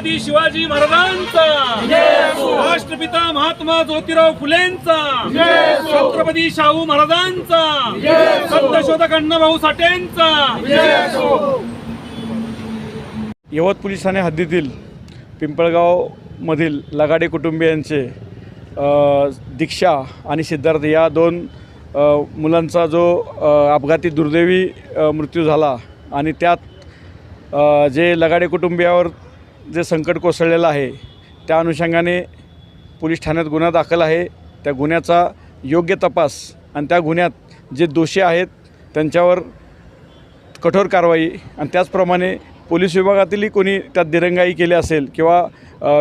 छत्रपती शिवाजी महाराजांचा. राष्ट्रपिता महात्मा ज्योतिराव फुलेंचा. छत्रपती शाहू महाराजांचा. सत्यशोधक अण्णाभाऊ साठेंचा. यवत पोलीस ठाणे हद्दीतील पिंपळगावमधील लगाडे कुटुंबियांचे दीक्षा आणि सिद्धार्थ या दोन मुलांचा जो अपघाती दुर्दैवी मृत्यू झाला आणि त्यात जे लगाडे कुटुंबियावर जे संकट कोसळलेलं आहे त्या अनुषंगाने पोलीस ठाण्यात गुन्हा दाखल आहे. त्या गुन्ह्याचा योग्य तपास आणि त्या गुन्ह्यात जे दोषी आहेत त्यांच्यावर कठोर कारवाई आणि त्याचप्रमाणे पोलीस विभागातीलही कोणी त्यात दिरंगाई केली असेल किंवा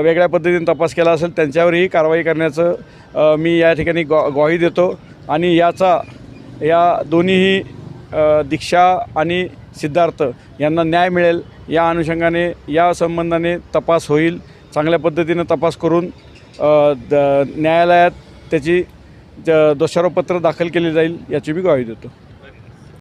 वेगळ्या पद्धतीने तपास केला असेल त्यांच्यावरही कारवाई करण्याचं मी या ठिकाणी ग्वा ग्वाही देतो. आणि याचा या दोन्हीही दीक्षा आणि सिद्धार्थ यांना न्याय मिळेल या अनुषंगाने या संबंधाने तपास होईल. चांगल्या पद्धतीनं तपास करून द न्यायालयात त्याची ज- दोषारोपपत्र दाखल केले जाईल याची मी ग्वाही देतो.